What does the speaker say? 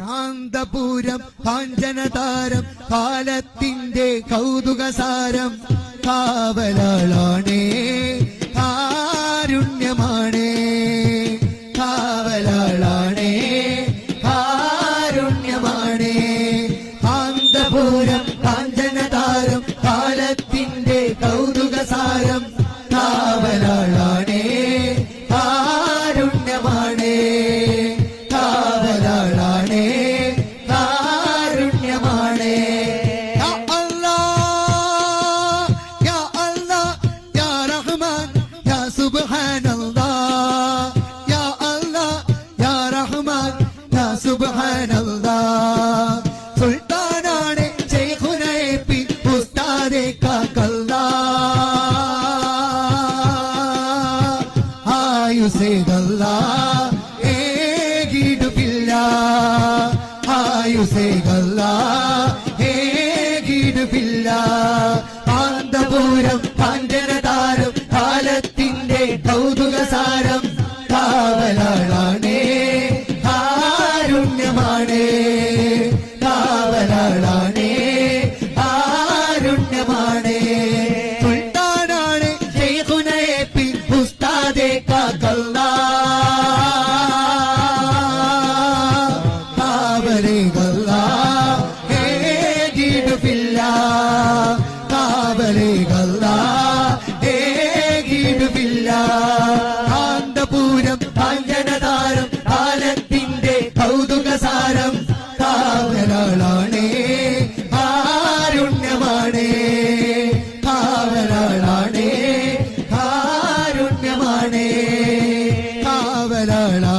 കാന്തപുരം പാഞ്ചനതാരം കാലത്തിന്റെ കൗതുകസാരം. കാവലാളാണേ കാരുണ്യമാണേ. കാവലാളാണേ കാരുണ്യമാണേ. കാന്തപുരം പാഞ്ചനതാരം കാലത്തിന്റെ Subhanallah Ya Allah Ya Rahman Ya Subhanallah സുൽത്താനാണ് ചേഹുനേപ്പി ഉസ്താദെ കാക്കല്ല. ആയുസേതല്ല ഏകിടുകില്ല ആയുസേതല്ല ഏകിടുകില്ല സംസാരം കാവലാളാണേ കാരുണ്യമാണേ കാവലാളാണേ കാരുണ്യമാണേ സുൽത്താനാണ് ശൈഖുനയെ പി ഉസ്താദേ കാക്കല്ല. കാവലേ കല്ല ഹേ ജീടുപില്ല. കാവലേ കല്ല la la